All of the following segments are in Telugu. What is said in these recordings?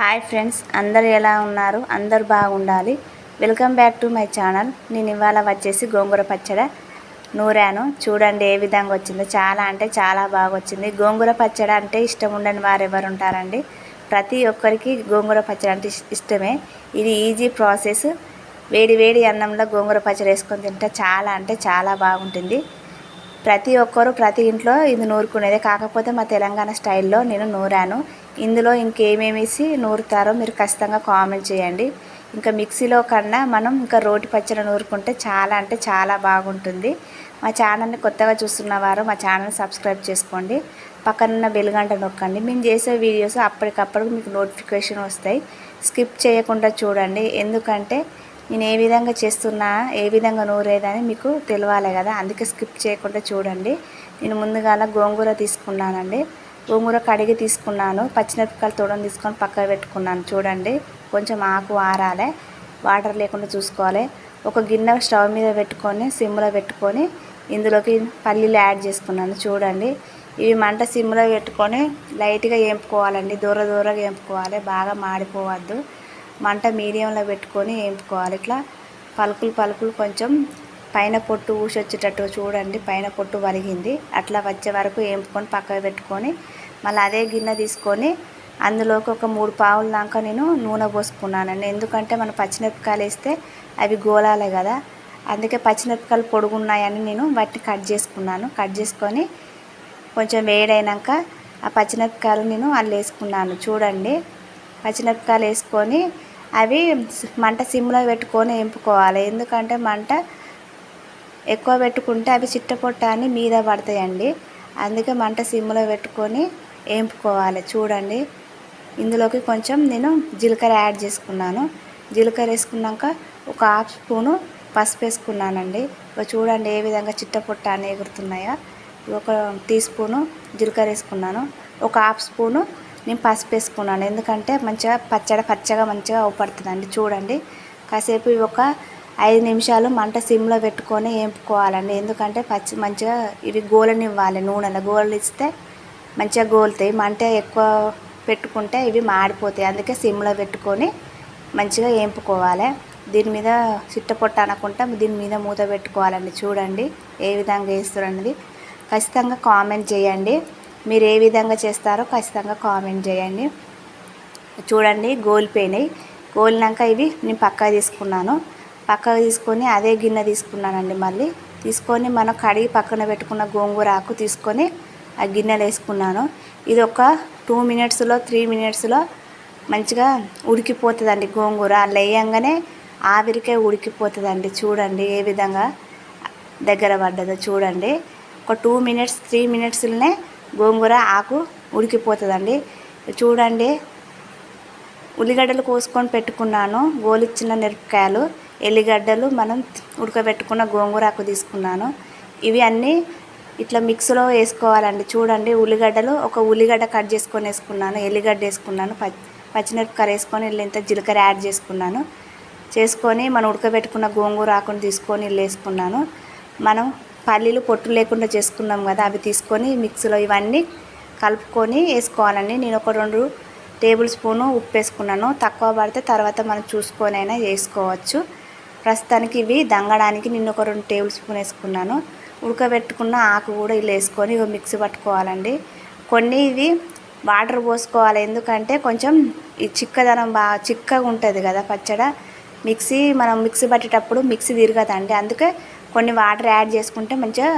హాయ్ ఫ్రెండ్స్ అందరు ఎలా ఉన్నారు? అందరు బాగుండాలి. Welcome back to my channel. నేను ఇవాళ వచ్చేసి గోంగూర పచ్చడి నూరాను. చూడండి ఏ విధంగా వచ్చిందో. చాలా అంటే చాలా బాగా వచ్చింది. గోంగూర పచ్చడి అంటే ఇష్టం ఉండని వారు ఎవరు ఉంటారండి? ప్రతి ఒక్కరికి గోంగూర పచ్చడి అంటే ఇష్టమే. ఇది ఈజీ ప్రాసెస్. వేడి వేడి అన్నంలో గోంగూర పచ్చడి వేసుకొని తింటే చాలా అంటే చాలా బాగుంటుంది. ప్రతి ఒక్కరు ప్రతి ఇంట్లో ఇది నూరుకునేదే. కాకపోతే మా తెలంగాణ స్టైల్లో నేను నూరాను. ఇందులో ఇంకేమేమేసి నూరుతారో మీరు ఖచ్చితంగా కామెంట్ చేయండి. ఇంకా మిక్సీలో కన్నా మనం ఇంకా రోటి పచ్చడి నూరుకుంటే చాలా అంటే చాలా బాగుంటుంది. మా ఛానల్ని కొత్తగా చూస్తున్న వారు మా ఛానల్ సబ్స్క్రైబ్ చేసుకోండి. పక్కనున్న బెలుగంట నొక్కండి. మేము చేసే వీడియోస్ అప్పటికప్పుడు మీకు నోటిఫికేషన్ వస్తాయి. స్కిప్ చేయకుండా చూడండి. ఎందుకంటే నేను ఏ విధంగా చేస్తున్నా ఏ విధంగా నూరేదని మీకు తెలియాలి కదా. అందుకే స్కిప్ చేయకుండా చూడండి. నేను ముందుగాల గోంగూర తీసుకున్నానండి. గోంగూర కడిగి తీసుకున్నాను. పచ్చిమిరపకాయలు తోడని తీసుకొని పక్కన పెట్టుకున్నాను. చూడండి కొంచెం ఆకు ఆరాలి వాటర్ లేకుండా చూసుకోవాలి. ఒక గిన్నె స్టవ్ మీద పెట్టుకొని సిమ్లో పెట్టుకొని ఇందులోకి పల్లీలు యాడ్ చేసుకున్నాను. చూడండి ఇవి మంట సిమ్లో పెట్టుకొని లైట్గా వేపుకోవాలండి దూర దూరగా వేపుకోవాలి బాగా మాడిపోవద్దు. మంట మీడియంలో పెట్టుకొని వేపుకోవాలి ఇట్లా పలుకులు పలుకులు కొంచెం పైన పొట్టు ఊసొచ్చేటట్టు చూడండి. పైన పొట్టు వరిగింది. అట్లా వచ్చే వరకు వేపుకొని పక్కకు పెట్టుకొని మళ్ళీ అదే గిన్నె తీసుకొని అందులోకి ఒక మూడు పావుల దాకా నేను నూనె పోసుకున్నానండి. ఎందుకంటే మనం పచ్చిమిరపకాయలు వేస్తే అవి గోలాలే కదా. అందుకే పచ్చిమిరపకాయలు పొడుగున్నాయని నేను వాటిని కట్ చేసుకున్నాను. కట్ చేసుకొని కొంచెం వేడైనాక ఆ పచ్చిమిరపకాయలు నేను అల్లు వేసుకున్నాను. చూడండి. పచ్చిమిరపకాయలు వేసుకొని అవి మంట సిమ్లో పెట్టుకొని వేపుకోవాలి ఎందుకంటే మంట ఎక్కువ పెట్టుకుంటే అవి చిట్టపొట్ట అని మీద పడతాయండి. అందుకే మంట సిమ్లో పెట్టుకొని వేపుకోవాలి చూడండి. ఇందులోకి కొంచెం నేను జీలకర్ర యాడ్ చేసుకున్నాను. జీలకర్ర వేసుకున్నాక ఒక హాఫ్ స్పూను పసుపు వేసుకున్నానండి. ఇక చూడండి ఏ విధంగా చిట్టపొట్ట అని ఎగురుతున్నాయో. ఒక టీ స్పూను జీలకర్ర వేసుకున్నాను. ఒక హాఫ్ స్పూను నేను పసుపు వేసుకున్నాను. ఎందుకంటే మంచిగా పచ్చడి పచ్చగా మంచిగా అవపడుతుందండి చూడండి. కాసేపు ఒక ఐదు నిమిషాలు మంట సిమ్లో పెట్టుకొని వేపుకోవాలండి ఎందుకంటే పచ్చి మంచిగా ఇవి గోలనివ్వాలి నూనెలో. గోలు ఇస్తే మంచిగా గోలుతాయి. మంట ఎక్కువ పెట్టుకుంటే ఇవి మాడిపోతాయి. అందుకే సిమ్లో పెట్టుకొని మంచిగా వేంపుకోవాలి దీని మీద చిట్టపొట్ట అనకుండా దీని మీద మూత పెట్టుకోవాలండి. చూడండి ఏ విధంగా వేస్తారనేది ఖచ్చితంగా కామెంట్ చేయండి. మీరు ఏ విధంగా చేస్తారో ఖచ్చితంగా కామెంట్ చేయండి. చూడండి గోలిపోయినాయి. గోలినాక ఇవి నేను పక్కకు తీసుకున్నాను. పక్కకు తీసుకొని అదే గిన్నె తీసుకున్నానండి మళ్ళీ. తీసుకొని మనం కడిగి పక్కన పెట్టుకున్న గోంగూర ఆకు తీసుకొని ఆ గిన్నెలు వేసుకున్నాను. ఇది ఒక టూ మినిట్స్లో త్రీ మినిట్స్లో మంచిగా ఉడికిపోతుందండి గోంగూర. అలా వేయంగానే ఆవిరికే ఉడికిపోతుందండి. చూడండి ఏ విధంగా దగ్గర పడ్డదో చూడండి. ఒక టూ మినిట్స్ త్రీ మినిట్స్లోనే గోంగూర ఆకు ఉడికిపోతుందండి. చూడండి. ఉల్లిగడ్డలు కోసుకొని పెట్టుకున్నాను. గోలిచ్చిన మిరపకాయలు ఎల్లిగడ్డలు మనం ఉడకబెట్టుకున్న గోంగూర ఆకు తీసుకున్నాను. ఇవి అన్నీ ఇట్లా మిక్స్లో వేసుకోవాలండి. చూడండి ఉల్లిగడ్డలు ఒక ఉల్లిగడ్డ కట్ చేసుకొని వేసుకున్నాను ఎల్లిగడ్డ వేసుకున్నాను పచ్చి పచ్చిమిరపకాయ వేసుకొని ఇంత జీలకర్ర యాడ్ చేసుకున్నాను. చేసుకొని మనం ఉడకబెట్టుకున్న గోంగూర ఆకుని తీసుకొని వేసుకున్నాను. మనం పల్లీలు పొట్టు లేకుండా చేసుకున్నాం కదా అవి తీసుకొని మిక్సీలో ఇవన్నీ కలుపుకొని వేసుకోవాలండి. నేను ఒక రెండు టేబుల్ స్పూను ఉప్పు వేసుకున్నాను. తక్కువ పడితే తర్వాత మనం చూసుకొని అయినా వేసుకోవచ్చు. ప్రస్తుతానికి ఇవి దంగడానికి నేను ఒక రెండు టేబుల్ స్పూన్ వేసుకున్నాను. ఉడకబెట్టుకున్న ఆకు కూడా ఇలా వేసుకొని ఇవి మిక్సీ పట్టుకోవాలండి. కొన్ని ఇవి వాటర్ పోసుకోవాలి. ఎందుకంటే కొంచెం ఈ చిక్కదనం బాగా చిక్కగా ఉంటుంది కదా పచ్చడ. మిక్సీ మనం మిక్సీ పట్టేటప్పుడు మిక్సీ తిరగదండి. అందుకే కొన్ని వాటర్ యాడ్ చేసుకుంటే మంచిగా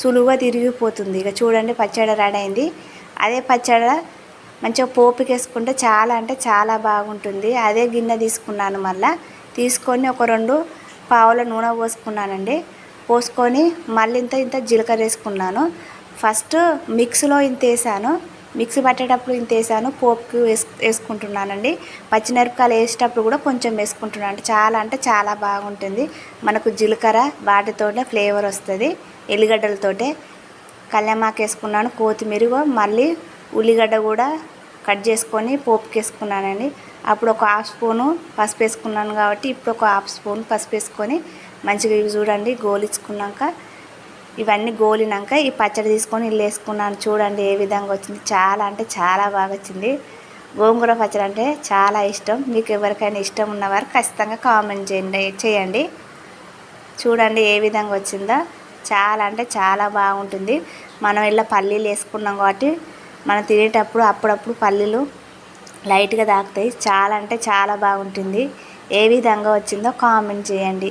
సులువుగా తిరిగిపోతుంది. ఇక చూడండి పచ్చడి రెడీ అయింది. అదే పచ్చడ మంచిగా పోపుకేసుకుంటే చాలా అంటే చాలా బాగుంటుంది. అదే గిన్నె తీసుకున్నాను మళ్ళీ. తీసుకొని ఒక రెండు పావుల నూనె పోసుకున్నానండి. పోసుకొని మళ్ళీ ఇంత ఇంత జీలకర్ర వేసుకున్నాను. ఫస్ట్ మిక్స్లో ఇంత వేసాను. మిక్సీ పట్టేటప్పుడు ఇంత వేసాను. పోపుకి వేసు వేసుకుంటున్నానండి. పచ్చిమిరపకాయలు వేసేటప్పుడు కూడా కొంచెం వేసుకుంటున్నాను. అంటే చాలా అంటే చాలా బాగుంటుంది. మనకు జీలకర్ర వాటితోటే ఫ్లేవర్ వస్తుంది. ఎల్లిగడ్డలతోటే. కళ్యామాకు వేసుకున్నాను. కొత్తిమీర మళ్ళీ ఉల్లిగడ్డ కూడా కట్ చేసుకొని పోపుకి వేసుకున్నానండి. అప్పుడు ఒక హాఫ్ స్పూను పసుపు వేసుకున్నాను కాబట్టి ఇప్పుడు ఒక హాఫ్ స్పూన్ పసుపు వేసుకొని మంచిగా ఇవి చూడండి గోలిచ్చుకున్నాక ఇవన్నీ గోలినాక ఈ పచ్చడి తీసుకొని ఇల్లు వేసుకున్నాను. చూడండి ఏ విధంగా వచ్చింది. చాలా అంటే చాలా బాగా వచ్చింది. గోంగూర పచ్చడి అంటే చాలా ఇష్టం. మీకు ఎవరికైనా ఇష్టం ఉన్నవారు ఖచ్చితంగా కామెంట్ చేయండి చేయండి. చూడండి ఏ విధంగా వచ్చిందో. చాలా అంటే చాలా బాగుంటుంది. మనం ఇలా పల్లీలు వేసుకున్నాం కాబట్టి మనం తినేటప్పుడు అప్పుడప్పుడు పల్లీలు లైట్గా తాకుతాయి చాలా అంటే చాలా బాగుంటుంది. ఏ విధంగా వచ్చిందో కామెంట్ చేయండి.